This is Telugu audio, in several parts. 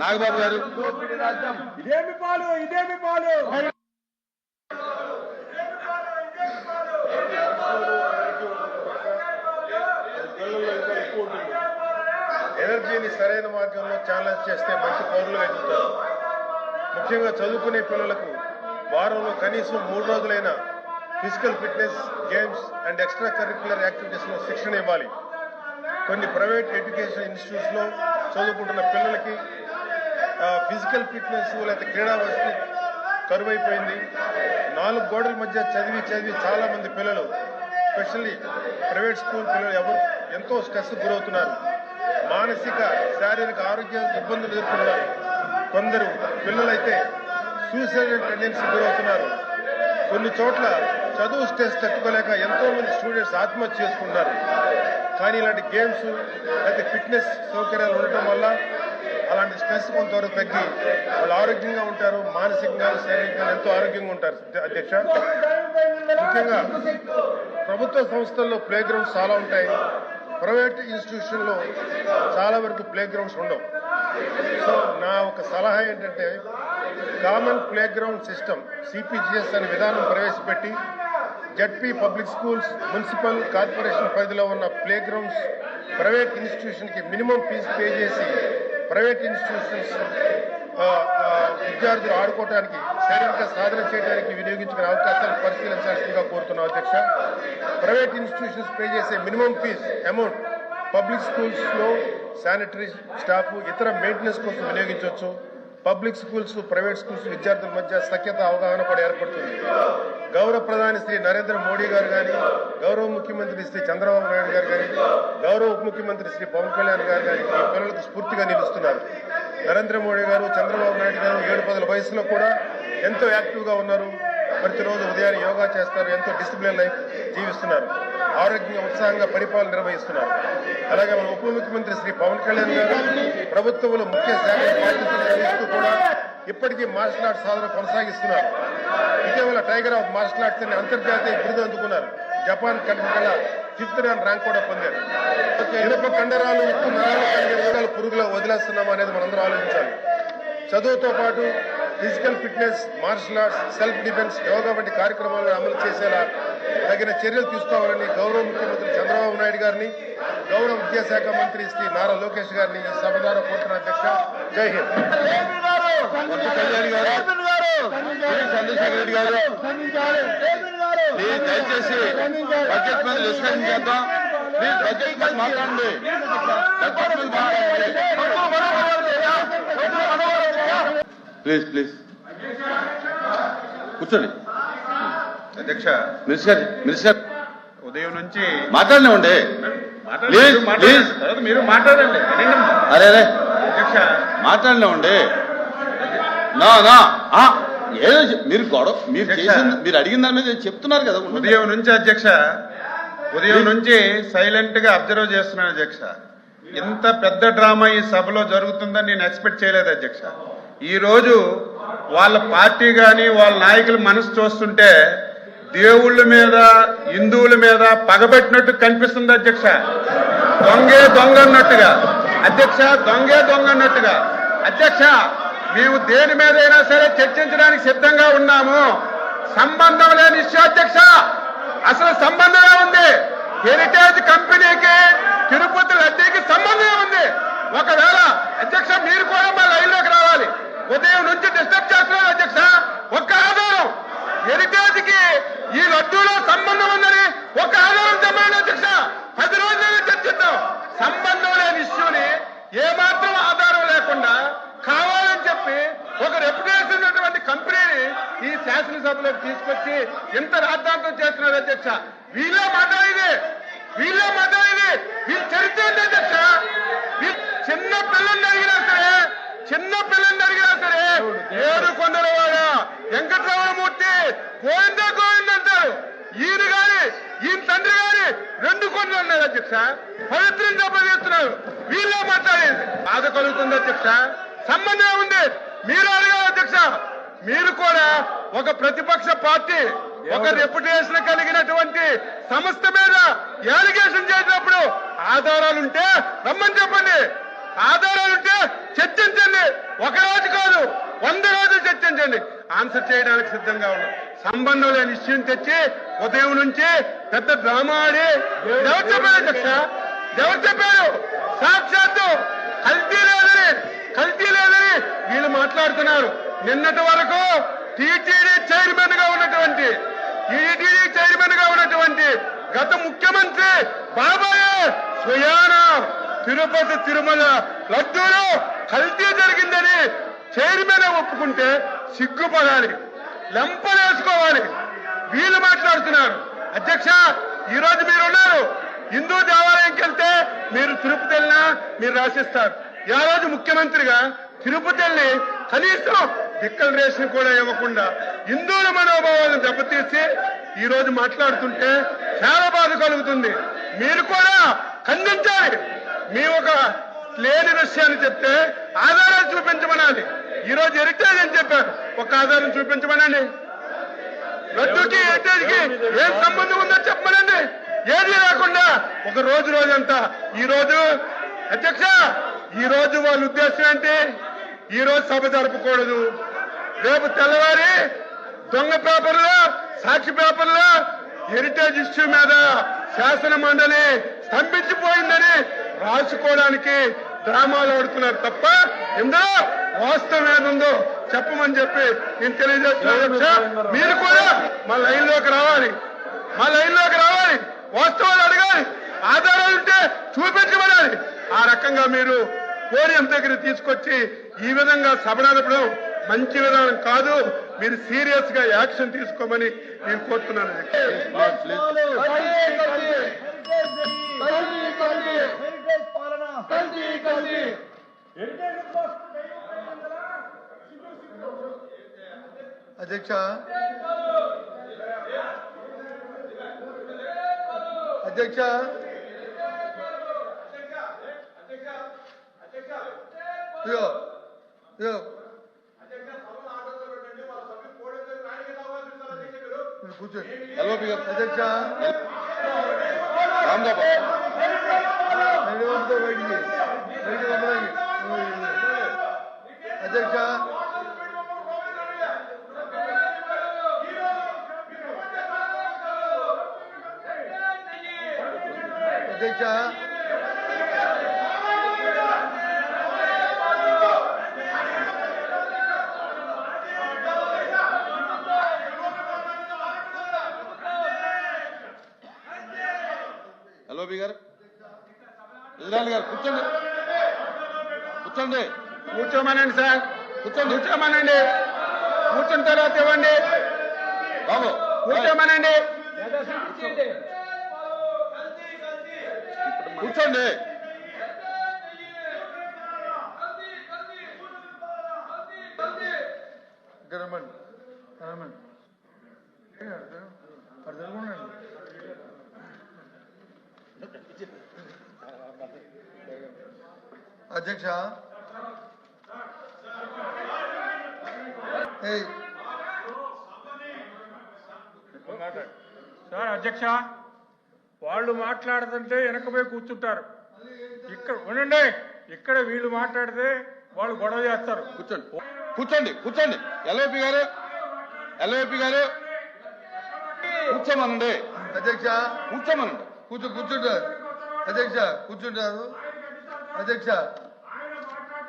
నాగబాబు గారు. ఇదేమి పాలు ఇదేమి పాలు? ఎనర్జీని సరైన మార్గంలో ఛాలెంజ్ చేస్తే మంచి పౌరులు ఎదుగుతారు ముఖ్యంగా చదువుకునే పిల్లలకు వారంలో కనీసం మూడు రోజులైన physical fitness games and extra curricular యాక్టివిటీస్లో శిక్షణ ఇవ్వాలి. కొన్ని ప్రైవేట్ ఎడ్యుకేషన్ ఇన్స్టిట్యూట్స్లో చదువుకుంటున్న పిల్లలకి ఫిజికల్ ఫిట్నెస్ లేకపోతే క్రీడా వసతి కరువైపోయింది. నాలుగు గోడల మధ్య చదివి చదివి చాలా మంది పిల్లలు స్పెషల్లీ ప్రైవేట్ స్కూల్ పిల్లలు ఎవరు ఎంతో స్ట్రెస్ గురవుతున్నారు. మానసిక శారీరక ఆరోగ్య ఇబ్బందులు ఎదుర్కొంటున్నారు. కొందరు పిల్లలైతే సూసైడ్ టెండెన్సీ గురవుతున్నారు. కొన్ని చోట్ల చదువు స్ట్రెస్ తట్టుకోలేక ఎంతో మంది స్టూడెంట్స్ ఆత్మహత్య చేసుకుంటున్నారు. కానీ ఇలాంటి గేమ్స్ లేకపోతే ఫిట్నెస్ సౌకర్యాలు ఉండటం వల్ల అలాంటి స్ట్రెస్ కొంతవరకు తగ్గి వాళ్ళు ఆరోగ్యంగా ఉంటారు మానసికంగా శారీరకంగా ఎంతో ఆరోగ్యంగా ఉంటారు. అధ్యక్ష ముఖ్యంగా ప్రభుత్వ సంస్థల్లో ప్లే గ్రౌండ్స్ చాలా ఉంటాయి. ప్రైవేట్ ఇన్స్టిట్యూషన్లో చాలా వరకు ప్లే గ్రౌండ్స్ ఉండవు. సో నా ఒక సలహా ఏంటంటే common play ground system CPGS అనే విధానం ప్రవేశపెట్టి ZP public schools municipal corporation పరిధిలో ఉన్న ప్లే గ్రౌండ్స్ ప్రైవేట్ ఇన్స్టిట్యూషన్కి మినిమం ఫీజు పే చేసి ప్రైవేట్ ఇన్స్టిట్యూషన్స్ విద్యార్థులు ఆడుకోవడానికి శారీరక సాధన చేయడానికి వినియోగించుకునే అవకాశాలు పరిశీలించాల్సిందిగా కోరుతున్నాం అధ్యక్ష. ప్రైవేట్ ఇన్స్టిట్యూషన్స్ పే చేసే మినిమం ఫీజ్ అమౌంట్ పబ్లిక్ స్కూల్స్లో శానిటరీ స్టాఫ్ ఇతర మెయింటెనెన్స్ కోసం వినియోగించవచ్చు. పబ్లిక్ స్కూల్స్ ప్రైవేట్ స్కూల్స్ విద్యార్థుల మధ్య సఖ్యత అవగాహన కూడా ఏర్పడుతుంది. గౌరవ ప్రధాని శ్రీ నరేంద్ర మోడీ గారు కానీ గౌరవ ముఖ్యమంత్రి శ్రీ చంద్రబాబు నాయుడు గారు కానీ గౌరవ ఉప ముఖ్యమంత్రి శ్రీ పవన్ కళ్యాణ్ గారు కానీ ఈ పిల్లలకు స్ఫూర్తిగా నిలుస్తున్నారు. నరేంద్ర మోడీ గారు చంద్రబాబు నాయుడు గారు ఏడు పదుల వయసులో కూడా ఎంతో యాక్టివ్గా ఉన్నారు. ప్రతిరోజు ఉదయాన్నే యోగా చేస్తారు ఎంతో డిసిప్లిన్ లైఫ్ జీవిస్తున్నారు. ఆరోగ్యంగా ఉత్సాహంగా పరిపాలన నిర్వహిస్తున్నారు. అలాగే మన ఉప ముఖ్యమంత్రి శ్రీ పవన్ కళ్యాణ్ గారు ప్రభుత్వంలో ముఖ్య శాఖ బాధ్యతలు నిర్వహిస్తూ కూడా ఇప్పటికీ మార్షల్ ఆర్ట్స్ సాధన కొనసాగిస్తున్నారు. ఇటీవల టైగర్ ఆఫ్ మార్షల్ ఆర్ట్స్ అనే అంతర్జాతీయ బిరుదు అందుకున్నారు. జపాన్ కళ కల్లా ఫిఫ్త్ ర్యాంక్ కూడా పొందారు. ఇనుప కండరాలు ఉప్పు నరాలు కలిగే రోగాలు పురుగులో వదిలేస్తున్నాము అనేది మనందరూ ఆలోచించాలి. చదువుతో పాటు physical fitness martial arts self defence yoga వంటి కార్యక్రమాలను అమలు చేసేలా తగిన చర్యలు తీసుకోవాలని గౌరవ ముఖ్యమంత్రి చంద్రబాబు నాయుడు గారిని గౌరవ విద్యాశాఖ మంత్రి శ్రీ నారా లోకేష్ గారిని ఈ సభ ద్వారా కోరుతున్న అధ్యక్ష జై హింద్. చంద్రశేఖర్ రెడ్డి గారు దయచేసి బడ్జెట్ మీద డిస్కషన్ చేద్దాం బడ్జెట్ మీద మాట్లాడండి బడ్జెట్ మీద మాట్లాడండి ప్లీజ్ ప్లీజ్. కూర్చోండి. అధ్యక్ష. మినిస్టర్ మినిస్టర్ ఉదయం నుంచి మాట్లాడినామండి ప్లీజ్ ప్లీజ్. మీరు మాట్లాడండి. అరే అరే. అధ్యక్ష. మాట్లాడినామండి నా ఏదో మీరు గొడవ మీరు మీరు అడిగిన దాని మీద చెప్తున్నారు కదా ఉదయం నుంచి అధ్యక్ష. ఉదయం నుంచి సైలెంట్గా అబ్జర్వ్ చేస్తున్నాను అధ్యక్ష. ఇంత పెద్ద డ్రామా ఈ సభలో జరుగుతుందని నేను ఎక్స్పెక్ట్ చేయలేదు అధ్యక్ష. ఈరోజు వాళ్ళ పార్టీ కానీ వాళ్ళ నాయకుల మనసు చూస్తుంటే దేవుళ్ళ మీద హిందువుల మీద పగబెట్టినట్టు కనిపిస్తుంది అధ్యక్ష. దొంగే దొంగ అన్నట్టుగా. అధ్యక్ష దొంగే దొంగ అన్నట్టుగా. అధ్యక్ష మేము దేని మీదైనా సరే చర్చించడానికి సిద్ధంగా ఉన్నాము. సంబంధం లేని ఇష్యూ అధ్యక్ష. అసలు సంబంధమే ఉంది హెరిటేజ్ కంపెనీకి తిరుపతి లడ్డీకి సంబంధమే ఉంది ఒకవేళ అధ్యక్ష మీరు కూడా మా లైన్లో ఉదయం నుంచి డిస్టర్బ్ చేస్తున్నారు అధ్యక్ష. ఒక్క ఆధారం. హెరిటేజ్కి ఈ లడ్డూలో సంబంధం ఉందని ఒక ఆధారం చెప్పండి అధ్యక్ష. పది రోజులైనా చర్చిద్దాం. సంబంధం లేని ఇష్యూని ఏమాత్రం ఆధారం లేకుండా కావాలని చెప్పి ఒక రెప్యుటేషన్ ఉన్నటువంటి కంపెనీని ఈ శాసనసభలోకి తీసుకొచ్చి ఇంత రాద్ధాంతం చేస్తున్నారు అధ్యక్ష. వీళ్ళే మాట్లాడేది వీళ్ళే మాట ఇది. వీళ్ళు చరిత్ర అధ్యక్ష? చిన్న పిల్లల్ని అడిగినా సరే చిన్న పిల్లల్ని అడిగినా సరే ఏడు కొండల వాడ? వెంకటరామమూర్తి గోవిందా గోవింద అంటారు. ఈయన గాని ఈయన తండ్రి గాని రెండు కొండలు ఉన్నారు అధ్యక్ష. పవిత్రం చేస్తున్నారు. వీళ్ళే మాట్లాడేది. బాధ కలుగుతుంది అధ్యక్ష. సంబంధం ఉంది. మీరు అడగాలి అధ్యక్ష. మీరు కూడా ఒక ప్రతిపక్ష పార్టీ ఒక రెప్యుటేషన్ కలిగినటువంటి సంస్థ మీద యాలిగేషన్ చేసినప్పుడు ఆధారాలుంటే రమ్మని చెప్పండి. ఆధారాలుంటే చర్చించండి. ఒక రోజు కాదు వంద రోజులు చర్చించండి. ఆన్సర్ చేయడానికి సిద్ధంగా ఉన్నాం సంబంధం లేని ఇష్యూని తెచ్చి ఉదయం నుంచి పెద్ద డ్రామా ఆడి ఎవరు చెప్పారు అధ్యక్ష? ఎవరు చెప్పారు? సాక్షాత్తు కల్తీ లేదని కల్తీ లేదని వీళ్ళు మాట్లాడుతున్నారు. నిన్నటి వరకు టీటీడీ చైర్మన్గా ఉన్నటువంటి టీటీడీ చైర్మన్గా ఉన్నటువంటి గత ముఖ్యమంత్రి బాబాయ్ స్వయానా తిరుపతి తిరుమల లడ్డూలో కల్తీ జరిగిందని చైర్మన్ ఒప్పుకుంటే సిగ్గుపడాలి. లెంపలేసుకోవాలి వీళ్ళు మాట్లాడుతున్నారు. అధ్యక్ష ఈ రోజు మీరు ఉన్నారు. హిందూ దేవాలయంకి వెళ్తే మీరు తిరుపతి వెళ్ళినా మీరు రాసిస్తారు. ఆ రోజు ముఖ్యమంత్రిగా తిరుపతి వెళ్ళి కనీసం డిక్లరేషన్ కూడా ఇవ్వకుండా హిందువుల మనోభావాలను దెబ్బతీసి ఈ రోజు మాట్లాడుతుంటే చాలా బాధ కలుగుతుంది. మీరు కూడా ఖండించాలి. మీ ఒక లేని విషయాన్ని చెప్తే ఆధారాలు చూపించమనాలి. ఈ రోజు హెరిటేజ్ అని చెప్పారు. ఒక ఆధారం చూపించమనండి. లడ్డూకి హెరిటేజ్కి ఏం సంబంధం ఉందో చెప్పమనండి. ఏది లేకుండా ఒక రోజు రోజంతా ఈ రోజు అధ్యక్ష ఈ రోజు వాళ్ళ ఉద్దేశం ఏంటి? ఈ రోజు సభ జరపకూడదు రేపు తెల్లవారి దొంగ పేపర్లో సాక్షి పేపర్లో హెరిటేజ్ ఇష్యూ మీద శాసన మండలి స్తంభించిపోయిందని రాసుకోవడానికి డ్రామాలు ఆడుతున్నారు తప్ప ఇందులో వాస్తవం ఏదుందో చెప్పమని చెప్పి నేను తెలియజేస్తున్నాను అధ్యక్ష. మీరు కూడా మా లైన్లోకి రావాలి మా లైన్లోకి రావాలి వాస్తవాలు అడగాలి ఆధారాలు ఉంటే చూపించమనాలి ఆ రకంగా మీరు పోడియం దగ్గర తీసుకొచ్చి ఈ విధంగా సభ నడపడం మంచి విధానం కాదు మీరు సీరియస్గా యాక్షన్ తీసుకోమని నేను కోరుతున్నాను ప్లీజ్ అధ్యక్ష. అధ్యక్ష. ఇదిగో ఇదిగో కూర్చోండి. అధ్యక్ష. రామ్ అధ్యక్ష ఎల్ఓపి గారు. ఇజ్రాయల్ గారు కూర్చోండి. కూర్చోండి. కూర్చోమనండి సార్. కూర్చోండి. కూర్చోమనండి. కూర్చున్న తర్వాత ఇవ్వండి. బాబు కూర్చోమనండి. కూర్చోండి ఇక్కడ రమ్మండి రమ్మండి అక్కడ తెలుగుండండి అధ్యక్ష ఏయ్ సార్ అధ్యక్ష వాళ్ళు మాట్లాడుతుంటే వెనకపోయి కూర్చుంటారు. ఇక్కడ ఉండండి ఇక్కడ వీళ్ళు మాట్లాడితే వాళ్ళు గొడవ చేస్తారు. కూర్చోండి. కూర్చోండి కూర్చోండి. ఎల్ఓపి గారు ఎల్ఓపి గారు. కూర్చోమనండి. అధ్యక్ష. కూర్చోమనండి. కూర్చో కూర్చుంటారు. అధ్యక్ష కూర్చుంటారు. అధ్యక్ష.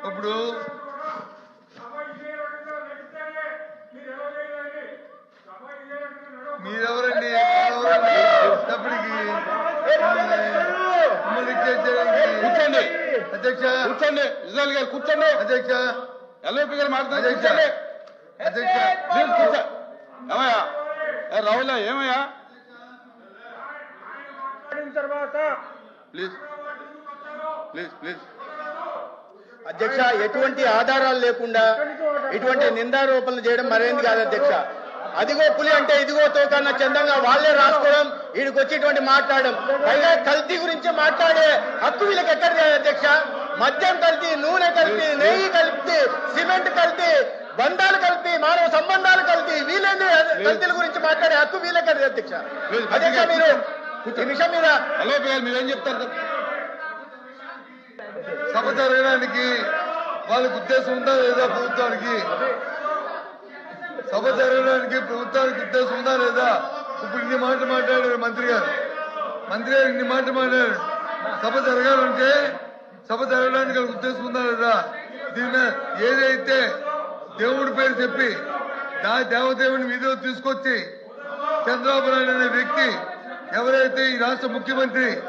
ఇప్పుడు మీరెవరండి? కూర్చోండి. అధ్యక్ష. కూర్చోండి. ఇజ్రాయల్ గారు కూర్చోండి. అధ్యక్ష. ఎల్ఓపి గారు మాట్లాడుతున్నారు. అధ్యక్ష. కూర్చోండి. అధ్యక్ష. ప్లీజ్ కూర్చో. ఏమయ్యా? రావులా ఏమయ్యా మాట్లాడిన తర్వాత ప్లీజ్. Please please. అధ్యక్ష ఎటువంటి ఆధారాలు లేకుండా ఇటువంటి నిందారోపణలు చేయడం మరేంది కాదు అధ్యక్ష. అదిగో పులి అంటే ఇదిగో తోకన్న చందంగా వాళ్ళే రాసుకోవడం వీడికి వచ్చేటువంటి మాట్లాడడం. పైగా కల్తీ గురించి మాట్లాడే హక్కు వీళ్ళకి ఎక్కడ అధ్యక్ష? మద్యం కల్తీ నూనె కల్తీ నెయ్యి కల్తీ సిమెంట్ కల్తీ బంధాలు కల్తీ మానవ సంబంధాలు కల్తీ వీళ్ళేంది కల్తీల గురించి మాట్లాడే హక్కు వీళ్ళకి అధ్యక్ష? అధ్యక్ష మీరు ఈ విషయం మీద మీరేం చెప్తారు? సభ జరగడానికి వాళ్ళకి ఉద్దేశం ఉందా లేదా ప్రభుత్వానికి? సభ జరగడానికి ప్రభుత్వానికి ఉద్దేశం ఉందా లేదా? ఇప్పుడు ఇన్ని మాటలు మాట్లాడారు మంత్రి గారు. మంత్రి గారు ఇన్ని మాటలు మాట్లాడారు. సభ జరగాలంటే సభ జరగడానికి ఉద్దేశం ఉందా లేదా? దీని మీద ఏదైతే దేవుడి పేరు చెప్పి దా దేవదేవుని మీద తీసుకొచ్చి చంద్రబాబు నాయుడు అనే వ్యక్తి ఎవరైతే ఈ రాష్ట్ర ముఖ్యమంత్రి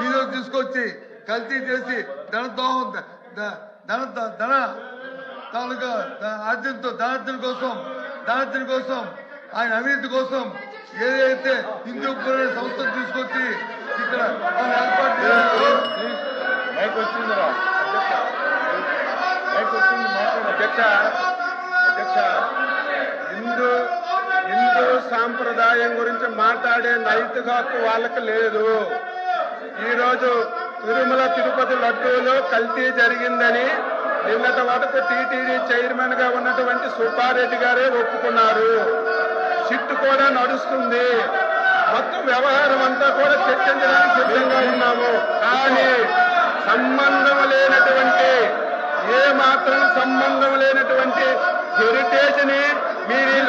మీద తీసుకొచ్చి కల్తీ చేసి ధన దోహం ధన ధన- తాలూకా ఆర్జనతో ధనార్జన కోసం ధనార్జన కోసం ఆయన అవినీతి కోసం ఏదైతే హిందూపురం అనే సంస్థను తీసుకొచ్చి ఇక్కడ అధ్యక్ష అధ్యక్ష హిందూ హిందూ సాంప్రదాయం గురించి మాట్లాడే నైతిక హక్కు వాళ్ళకి లేదు. ఈరోజు తిరుమల తిరుపతి లడ్డూలో కల్తీ జరిగిందని నిన్నటి వరకు టీటీడీ చైర్మన్గా ఉన్నటువంటి సుబ్బారెడ్డి గారే ఒప్పుకున్నారు. సిట్టు కూడా నడుస్తుంది. మొత్తం వ్యవహారం అంతా కూడా చర్చించడానికి సిద్ధంగా ఉన్నాము. కానీ సంబంధం లేనటువంటి ఏ మాత్రం సంబంధం లేనటువంటి హెరిటేజ్ని మీరు ఈ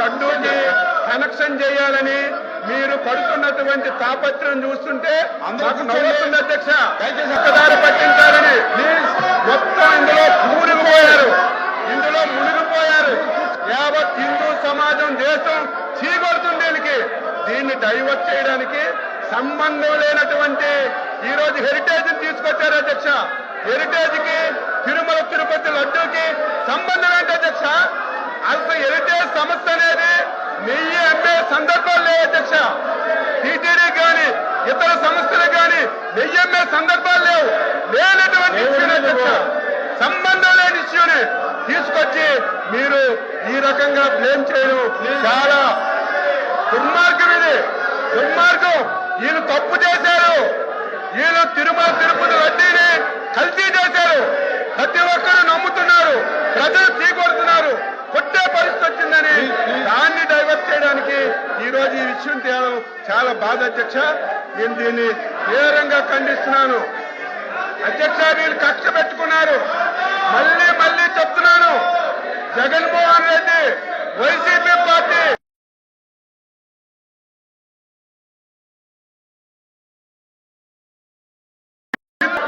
కనెక్షన్ చేయాలని మీరు పడుతున్నటువంటి తాపత్రం చూస్తుంటే మాకు నవ్వుతుంది అధ్యక్ష. పక్కదారి పట్టించాలని మొత్తం ఇందులో మునిగిపోయారు. ఇందులో మునిగిపోయారు. యావత్ హిందూ సమాజం దేశం చీకొడుతుంది దీనికి. దీన్ని డైవర్ట్ చేయడానికి సంబంధం లేనటువంటి ఈ రోజు హెరిటేజ్ తీసుకొచ్చారు అధ్యక్ష. హెరిటేజ్కి తిరుమల తిరుపతి లడ్డూకి సంబంధం ఏంటి అధ్యక్ష? అసలు హెరిటేజ్ సంస్థ అనేది నెయ్యి అమ్మే సందర్భాలు లేవు అధ్యక్ష. టీటీడీ కానీ ఇతర సంస్థలు కానీ నెయ్యి అమ్మే సందర్భాలు లేవు. లేనటువంటి ఇష్యూని అధ్యక్ష. సంబంధం లేని ఇష్యూని తీసుకొచ్చి మీరు ఈ రకంగా బ్లేమ్ చేయడం చాలా దుర్మార్గం ఇది. దుర్మార్గం. ఈయన తప్పు చేశారు. ఈయన తిరుమల తిరుపతి వడ్డీని కల్తీ చేశారు. ప్రతి ఒక్కరు నమ్ముతున్నారు. ప్రజలు చీకొడుతున్నారు కొట్టే పరిస్థితి వచ్చిందని దాన్ని డైవర్ట్ చేయడానికి ఈ రోజు ఈ విషయం తేవడం చాలా బాధ అధ్యక్ష. నేను దీన్ని తీవ్రంగా ఖండిస్తున్నాను? అధ్యక్ష వీళ్ళు కక్ష పెట్టుకున్నారు. మళ్ళీ మళ్ళీ చెప్తున్నాను. Jaganmohan Reddy YCP party.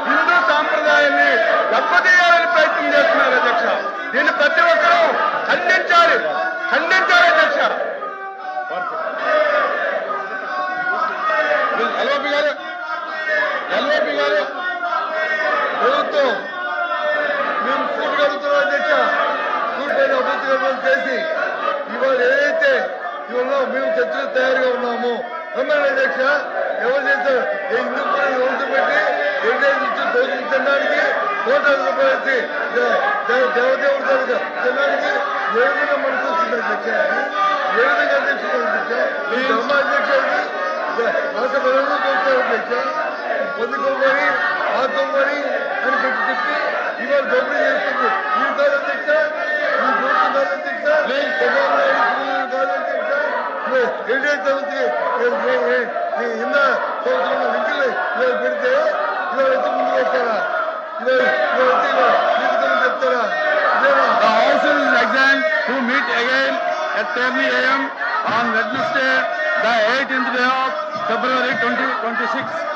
Hindu సాంప్రదాయాన్ని దెబ్బతీయాలని ప్రయత్నం చేస్తున్నారు అధ్యక్ష. దీన్ని ప్రతి ఒక్కరూ ఖండించాలి ఖండించాలి అధ్యక్ష ఎల్ఓపి గారు ఎల్ఓపి గారు ప్రభుత్వం మేము సూట్ కడుగుతున్నాం అధ్యక్ష సూట్ అభివృద్ధి అభ్యర్థులు చేసి ఇవాళ ఏదైతే ఇవాళ మేము చర్చలు తయారుగా ఉన్నాము ఎమ్మెల్యే అధ్యక్ష ఎవరు చేశారు? ఇందుకు కూడా రోజు పెట్టి రెండేళ్ళ నుంచి దోషులు తినడానికి కోటాల రూపాయలు దేవదేవుడు దగ్గర తినడానికి ఏ విధంగా మనకు వస్తుంది అధ్యక్ష ఏ విధంగా అధ్యక్ష అధ్యక్ష ఈ ధర్మ అధ్యక్ష ఇది దే- రాష్ట్ర ప్రజలు చూస్తారు అధ్యక్ష పొందుకోమని ఆదుకోమని అని పెట్టి చెప్పి ఇవాళ దోపిడీ చేస్తుంది ఈ కాదు అధ్యక్ష ఈ ప్రభుత్వం కాదు అధ్యక్ష చంద్రబాబు నాయుడు సునీల్ కాదు అధ్యక్ష ఎన్డీఏ సంస్థకి ఇంద సంవత్సరం లింకులు ఇవాళ పెడితే ఇవాళ వచ్చి ముందుకు వస్తారా ఇవాళ ఇవాళ వచ్చి ఇవాళ తీసుకొని చెప్తారా ఇదేనా The House is adjourned to meet again at 10 a.m. on Wednesday, the 18th day of February 2026.